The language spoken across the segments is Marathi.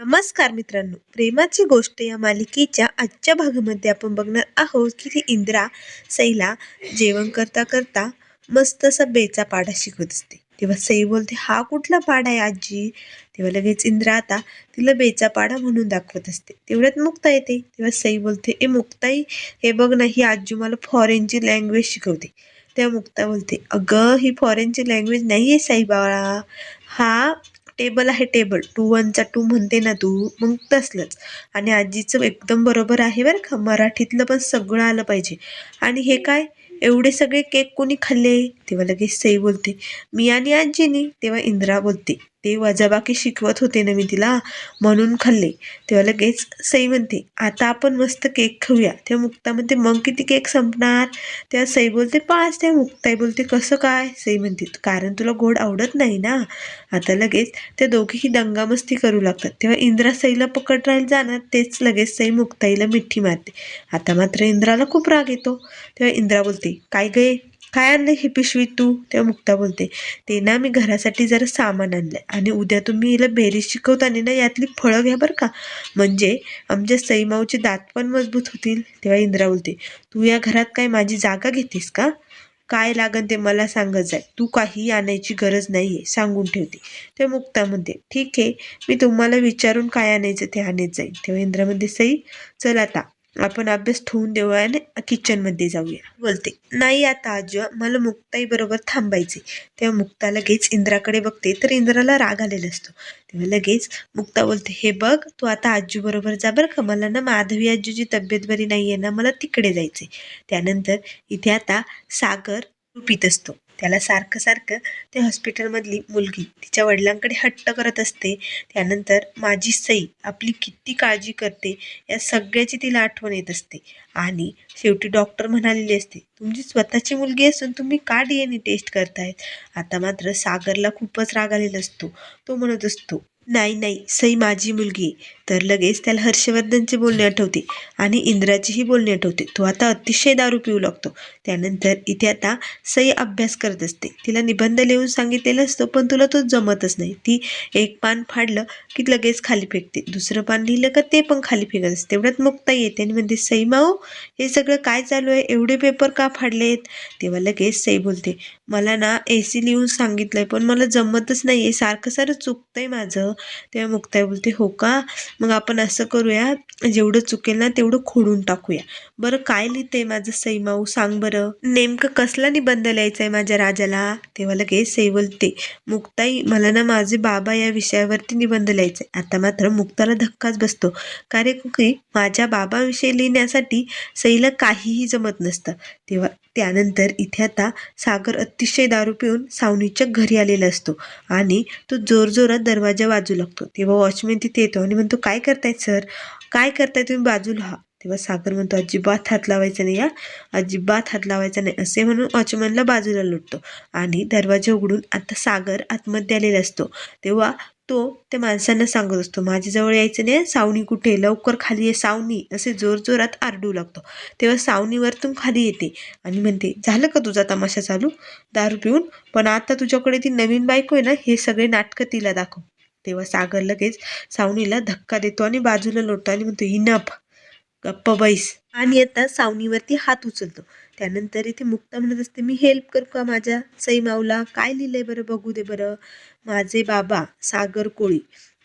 नमस्कार मित्रांनो. प्रेमाची गोष्ट या मालिकेच्या आजच्या भागामध्ये आपण बघणार आहोत की ती इंद्रा सईला जेवण करता करता मस्त असा बेचा पाडा शिकवत असते. तेव्हा सई बोलते हा कुठला पाडा आहे आजी? तेव्हा लगेच इंद्रा आता तिला बेचा पाडा म्हणून दाखवत असते. तेवढ्यात मुक्ता येते. तेव्हा सई बोलते ए मुक्ताई हे बघ ना ही आजी मला फॉरेनची लँग्वेज शिकवते. तेव्हा मुक्ता बोलते अगं ही फॉरेनची लँग्वेज नाही आहे साईबाळा हा टेबल आहे टेबल टू वनचा टू म्हणते ना तू मग तसलंच. आणि आजीचं एकदम बरोबर आहे बरं का मराठीतलं पण सगळं आलं पाहिजे. आणि हे काय एवढे सगळे केक कोणी खाल्ले? तेव्हा लगेच सई बोलते मी आणि आजीनी. तेव्हा इंद्रा बोलते ते वजाबाकी शिकवत होते ना मी तिला म्हणून खाल्ले. तेव्हा लगेच सई म्हणते आता आपण मस्त केक खाऊया. तेव्हा मुक्ता म्हणते मग किती केक संपणार? तेव्हा सई बोलते पाच. तेव्हा मुक्ताई बोलते कसं काय? सई म्हणते कारण तुला गोड आवडत नाही ना. आता लगेच ते दोघेही दंगामस्ती करू लागतात. तेव्हा इंद्रा सईला पकड राहील जाणार तेच लगेच सई मुक्ताईला मिठी मारते. आता मात्र इंद्राला खूप राग येतो. तेव्हा इंद्रा बोलते काय गे काय आणलं ही पिशवीत तू? तेव्हा मुक्ता बोलते ते ना मी घरासाठी जरा सामान आणलंय आणि उद्या तुम्ही हिला बेरीज शिकवताना ना यातली फळं घ्या बरं का. म्हणजे? आमच्या सईमाऊचे दात पण मजबूत होतील? तेव्हा इंद्रा बोलते तू या घरात काय माझी जागा घेतेस का? काय लागन ते मला सांगत जाय तू काही आणायची गरज नाही आहे सांगून ठेवते. ते मुक्ता म्हणते ठीक आहे मी तुम्हाला विचारून काय आणायचं ते आणत जाईल तेव्हा इंद्रामध्ये सई चल आता आपण अभ्यास ठेवून देऊया आणि किचनमध्ये जाऊया. बोलते नाही आता आजोबा मला मुक्ताई बरोबर थांबायचे तेव्हा मुक्ता लगेच इंद्राकडे बघते तर इंद्राला राग आलेला असतो. तेव्हा लगेच मुक्ता बोलते हे बघ तू आता आजू बरोबर जा बरं का. मला ना माधवी आजूची तब्येत बरी नाही आहे ना मला तिकडे जायचे त्यानंतर इथे आता सागर पित असतो. त्याला सारखं सारखं ते हॉस्पिटलमधली मुलगी तिच्या वडिलांकडे हट्ट करत असते. त्यानंतर माझी सई आपली किती काळजी करते या सगळ्याची तिला आठवण येत असते. आणि शेवटी डॉक्टर म्हणालेली असते तुमची स्वतःची मुलगी असून तुम्ही का डी एन ए टेस्ट करतायत? आता मात्र सागरला खूपच राग आलेला असतो. तो म्हणत असतो नाही नाही सई माझी मुलगी. आहे. तर लगेच त्याला हर्षवर्धनचे बोलणे आठवते आणि इंद्राचीही बोलणे आठवते. तो आता अतिशय दारू पिऊ लागतो. त्यानंतर इथे आता सई अभ्यास करत असते. तिला निबंध लिहून सांगितलेलं असतो पण तुला तो जमतच नाही. ती एक पान फाडलं की लगेच खाली फेकते. दुसरं पान लिहिलं का ते पण खाली फेकत असते. तेवढ्यात मुक्ता येते आणि म्हणते सई माऊ हे सगळं काय चालू आहे? एवढे पेपर का फाडले आहेत तेव्हा लगेच सई बोलते मला ना ए सी लिहून सांगितलं आहे पण मला जमतच नाही. आहे सारखं सारं चुकतं आहे माझं. तेव्हा मुक्ताई बोलते हो का? मग आपण असं करूया जेवढं चुकेल ना तेवढं खोडून टाकूया. बरं काय लिहिते माझं सैमाऊ? सांग बरं. नेमकं कसला निबंध लिहायचा आहे माझ्या राजाला? तेव्हा लगेच सई बोलते मुक्ताई मला ना माझे बाबा या विषयावरती निबंध लिहायचा आहे आता मात्र मुक्ताला धक्काच बसतो. कारण की माझ्या बाबाविषयी लिहिण्यासाठी सईला काहीही जमत नसतं. तेव्हा त्यानंतर इथे आता सागर अतिशय दारू पिऊन सावनीच्या घरी आलेला असतो आणि तो जोरजोरात दरवाजा वाजू लागतो. तेव्हा वॉचमॅन तिथे येतो आणि म्हणतो काय करतायत सर? काय करताय तुम्ही बाजूला? हा तेव्हा सागर म्हणतो अजिबात हात लावायचा नाही या अजिबात हात लावायचा नाही असे म्हणून वॉचमॅनला बाजूला लुटतो. आणि दरवाजा उघडून आता सागर आतमध्ये आलेला असतो. तेव्हा तो त्या माणसांना सांगत असतो माझ्याजवळ यायचं नाही सावणी कुठे? लवकर खाली ये सावणी असे जोरजोरात आरडू लागतो. तेव्हा सावनी वरतून खाली येते आणि म्हणते झालं का तुझा तमाशा चालू? दारू पिऊन? पण आता तुझ्याकडे ती नवीन बायको आहे ना हे सगळे नाटकं तिला दाखव. तेव्हा सागर लगेच सावनीला धक्का देतो आणि बाजूला लोटतो आणि म्हणतो इनफ गप्प बैस. आणि आता सावनीवरती हात उचलतो. त्यानंतर इथे मुक्ता म्हणत असते मी हेल्प करू का माझ्या सई माऊला? काय लिहिलंय बरं? बघू दे बरं. माझे बाबा सागर कोळी.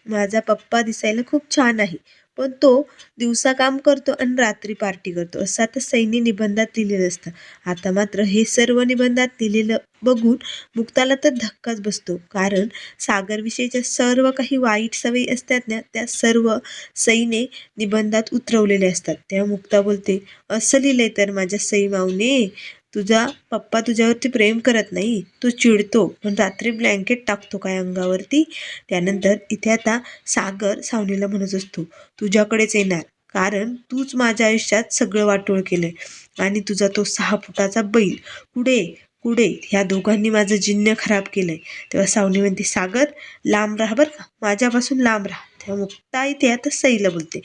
माझा पप्पा दिसायला खूप छान आहे. पण तो दिवसा काम करतो आणि रात्री पार्टी करतो. असं आता सैनी निबंधात लिहिलेलं असतं. आता मात्र हे सर्व निबंधात लिहिलेलं बघून मुक्ताला तर धक्काच बसतो. कारण सागरविषयीच्या सर्व काही वाईट सवयी असतात ना त्या सर्व सईने निबंधात उतरवलेल्या असतात. तेव्हा मुक्ता बोलते असं लिहिलंय तर माझ्या सई माऊने तुझा पप्पा तुझ्यावरती प्रेम करत नाही. तो चिडतो. पण रात्री ब्लँकेट टाकतो काय अंगावरती? त्यानंतर इथे आता सागर सावनीला म्हणत असतो तुझ्याकडेच येणार. कारण तूच माझ्या आयुष्यात सगळं वाटोळ केलंय. आणि तुझा तो सहा फुटाचा बैल. कुडे कुडे ह्या दोघांनी माझं जिन्न खराब केलंय. तेव्हा सावनी म्हणते सागर लांब राहा बरं का. माझ्यापासून लांब राहा. तेव्हा मुक्ता इथे आता सईला बोलते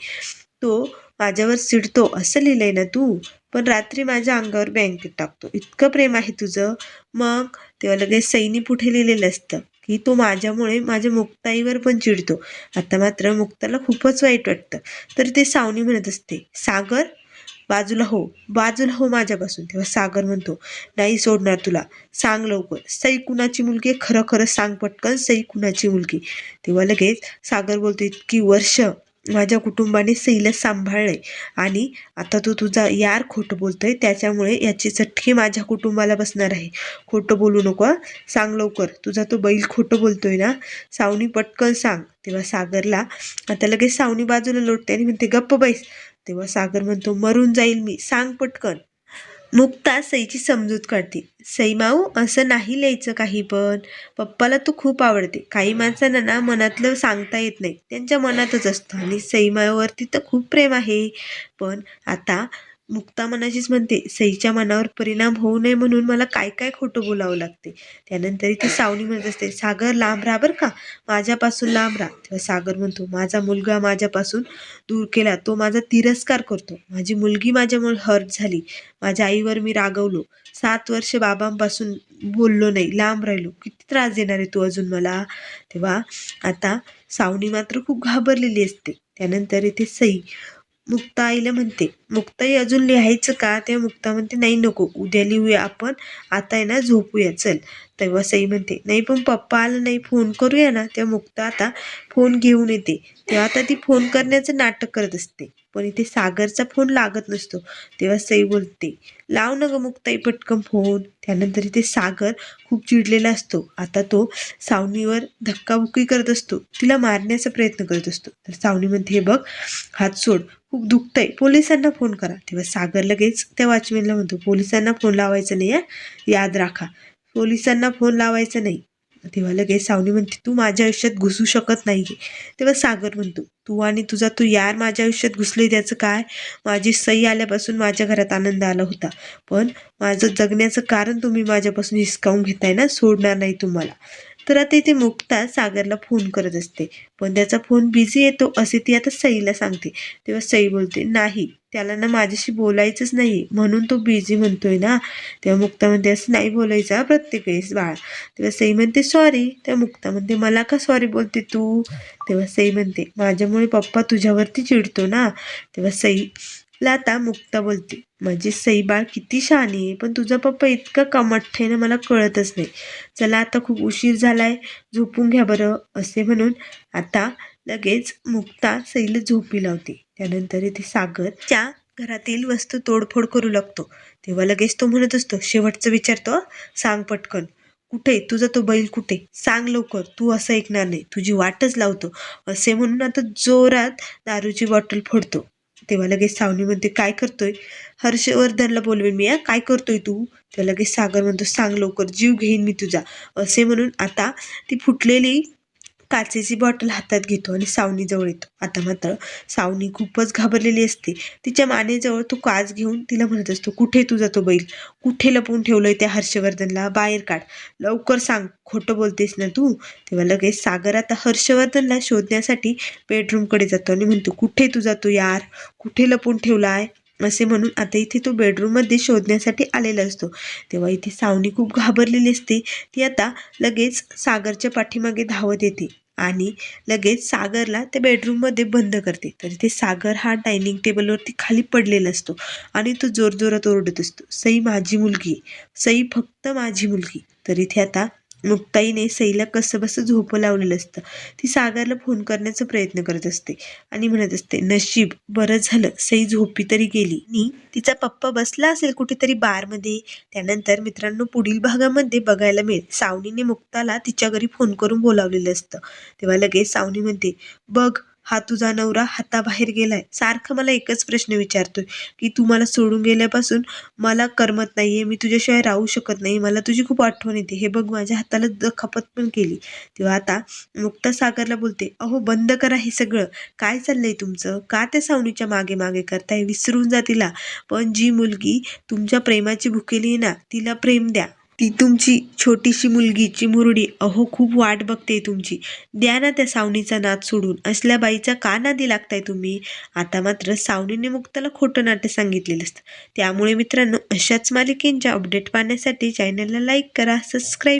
तो माझ्यावर चिडतो. असं लिहिलंय ना तू? पण रात्री माझ्या अंगावर बँकेत टाकतो. इतकं प्रेम आहे तुझं. मग तेव्हा लगेच सैनी पुढे लिहिलेलं असतं की तो माझ्यामुळे माझ्या मुक्ताईवर पण चिडतो. आता मात्र मुक्ताला खूपच वाईट वाटतं. तर ते सावनी म्हणत असते सागर बाजूला हो बाजूला हो माझ्यापासून. तेव्हा सागर म्हणतो नाही सोडणार तुला. सांग लवकर. सई कुणाची मुलगी खरं खरं सांग पटकन सई कुणाची मुलगी. तेव्हा लगेच सागर बोलतो इतकी वर्ष माझ्या कुटुंबाने सईला सांभाळले आणि आता तू तुझा यार खोटं बोलतोय त्याच्यामुळे याची चटकी माझ्या कुटुंबाला बसणार आहे. खोटं बोलू नको सांग लवकर. तुझा तो बैल खोटं बोलतोय ना? सावनी पटकन सांग. तेव्हा सागरला आता लगेच सावनी बाजूला लोटते आणि म्हणते गप्प बैस. तेव्हा सागर म्हणतो मरून जाईल मी. सांग पटकन. मुक्ता सईची समजूत काढते. सई माऊ असं नाही लिहायचं काही पण. पप्पाला तू खूप आवडते. काही माणसांना ना मनातलं सांगता येत नाही. त्यांच्या मनातच असतं. आणि सई तर खूप प्रेम आहे. पण आता मुक्ता मनाशीच म्हणते सईच्या मनावर परिणाम होऊ नये म्हणून मला काय काय खोटं बोलावं लागते. त्यानंतर इथे सावनी म्हणत असते सागर लांब राहा बरं का? माझ्यापासून लांब राहा. तेव्हा सागर म्हणतो माझा मुलगा माझ्यापासून दूर केला. तो माझा तिरस्कार करतो. माझी मुलगी माझ्यामुळे हर्ट झाली. माझ्या आईवर मी रागवलो. सात वर्ष बाबांपासून बोललो नाही. लांब राहिलो. किती त्रास देणार आहे तू अजून मला? तेव्हा आता सावनी मात्र खूप घाबरलेली असते. त्यानंतर इथे सई मुक्ता आईला म्हणते मुक्ताई अजून लिहायचं का? तेव्हा मुक्ता म्हणते नाही नको उद्या लिहूया आपण. आता आहे ना झोपूया चल. तेव्हा सई म्हणते नाही पण पप्पा आलं नाही फोन करूया ना? तेव्हा मुक्ता आता फोन घेऊन येते. तेव्हा आता ती फोन करण्याचं नाटक करत असते पण इथे सागरचा फोन लागत नसतो. तेव्हा सई बोलते लाव ना ग मुक्ताई पटकन फोन. त्यानंतर इथे सागर खूप चिडलेला असतो. आता तो सावनीवर धक्काबुक्की करत असतो. तिला मारण्याचा प्रयत्न करत असतो. तर सावनी म्हणते हे बघ हात सोड. खूप दुखतंय. पोलिसांना फोन करा. तेव्हा सागर लगेच त्या वॉचमॅनला म्हणतो पोलिसांना फोन लावायचा नाही आहे याद राखा. पोलिसांना फोन लावायचा नाही. तेव्हा लगेच सावनी म्हणते तू माझ्या आयुष्यात घुसू शकत नाही तेव्हा सागर म्हणतो तू आणि तुझा तू यार माझ्या आयुष्यात घुसले त्याचं काय? माझी सई आल्यापासून माझ्या घरात आनंद आला होता. पण माझं जगण्याचं कारण तुम्ही माझ्यापासून हिसकावून घेताय ना? सोडणार नाही तुम्हाला. तर आता इथे मुक्ता सागरला फोन करत असते. पण त्याचा फोन बिझी येतो असे ती आता सईला सांगते. तेव्हा सई बोलते नाही त्याला ना माझ्याशी बोलायचंच नाही म्हणून तो बिझी म्हणतोय ना. तेव्हा मुक्ता म्हणते असं नाही बोलायचं प्रत्येक वेळेस बाळ. तेव्हा सई म्हणते सॉरी तेव्हा मुक्ता म्हणते मला का सॉरी बोलते तू? तेव्हा सई म्हणते माझ्यामुळे पप्पा तुझ्यावरती चिडतो ना. तेव्हा सई आता मुक्ता बोलते. माझी सईबाळ किती शहाणी आहे पण तुझा पप्पा इतका कमठ्ठ आहे ना मला कळतच नाही. चला आता खूप उशीर झालाय झोपून घ्या बरं असे म्हणून आता लगेच मुक्ता सईला झोपी लावते. त्यानंतर इथे सागरच्या घरातील वस्तू तोडफोड करू लागतो. तेव्हा लगेच तो म्हणत असतो शेवटचं विचारतो सांग पटकन. कुठे? तुझा तो बैल कुठे? सांग लवकर. तू असं ऐकणार नाही. तुझी वाटच लावतो. असे म्हणून आता जोरात दारूची बॉटल फोडतो. तेव्हा लगेच सावनी म्हणते काय करतोय? हर्षवर्धनला बोलवेन मी या काय करतोय तू? तेव्हा लगेच सागर म्हणतो सांग लवकर जीव घेईन मी तुझा. असे म्हणून आता ती फुटलेली काचेची बॉटल हातात घेतो आणि सावनीजवळ येतो. आता मात्र सावनी खूपच घाबरलेली असते. तिच्या मानेजवळ तो काच घेऊन तिला म्हणत असतो कुठे तुझा तो बैल? कुठे लपवून ठेवलंय त्या हर्षवर्धनला? बाहेर काढ. लवकर सांग. खोटं बोलतेस ना तू? तेव्हा लगेच सागर आता हर्षवर्धनला शोधण्यासाठी बेडरूमकडे जातो आणि म्हणतो कुठे तुझा तो यार? कुठे लपून ठेवलाय? असे म्हणून आता इथे तो बेडरूममध्ये शोधण्यासाठी आलेला असतो. तेव्हा इथे सावनी खूप घाबरलेली असते. ती आता लगेच सागरच्या पाठीमागे धावत येते. आणि लगेच सागरला त्या बेडरूममध्ये बंद करते. तर ते सागर हा डायनिंग टेबलवरती खाली पडलेला असतो आणि तो जोरजोरात ओरडत असतो. सई माझी मुलगी सई फक्त माझी मुलगी तर इथे आता मुक्ताईने सईला कसंबसं झोपं लावलेलं असतं. ती सागरला फोन करण्याचा प्रयत्न करत असते आणि म्हणत असते नशीब बरं झालं. सई झोपी तरी गेली. आणि तिचा पप्पा बसला असेल कुठेतरी बारमध्ये. त्यानंतर मित्रांनो पुढील भागामध्ये बघायला मिळेल. सावनीने मुक्ताला तिच्या घरी फोन करून बोलावलेलं असतं. तेव्हा लगेच सावनी म्हणते बघ हा तुझा नवरा हाताबाहेर गेलाय. सारखं मला एकच प्रश्न विचारतोय की तू मला सोडून गेल्यापासून मला करमत नाहीये मी तुझ्याशिवाय राहू शकत नाही मला तुझी खूप आठवण येते. हे बघ माझ्या हाताला दखापत पण केली. तेव्हा आता मुक्ता सागरला बोलते अहो बंद करा हे सगळं. काय चाललंय तुमचं? का त्या सावणीच्या मागे मागे करताय? विसरून जा तिला. पण जी मुलगी तुमच्या प्रेमाची भुकेली आहे ना तिला प्रेम द्या. ती तुमची छोटीशी मुलगी चिमुरडी अहो खूप वाट बघते तुमची. द्या ना त्या सावनीचा नाद सोडून. असल्या बाईचा का नादी लागताय तुम्ही? आता मात्र सावनीने मुक्ताला खोटं नाटक सांगितलेलं असतं. त्यामुळे मित्रांनो अशाच मालिकेंच्या अपडेट पाहण्यासाठी चॅनलला लाईक करा सबस्क्राईब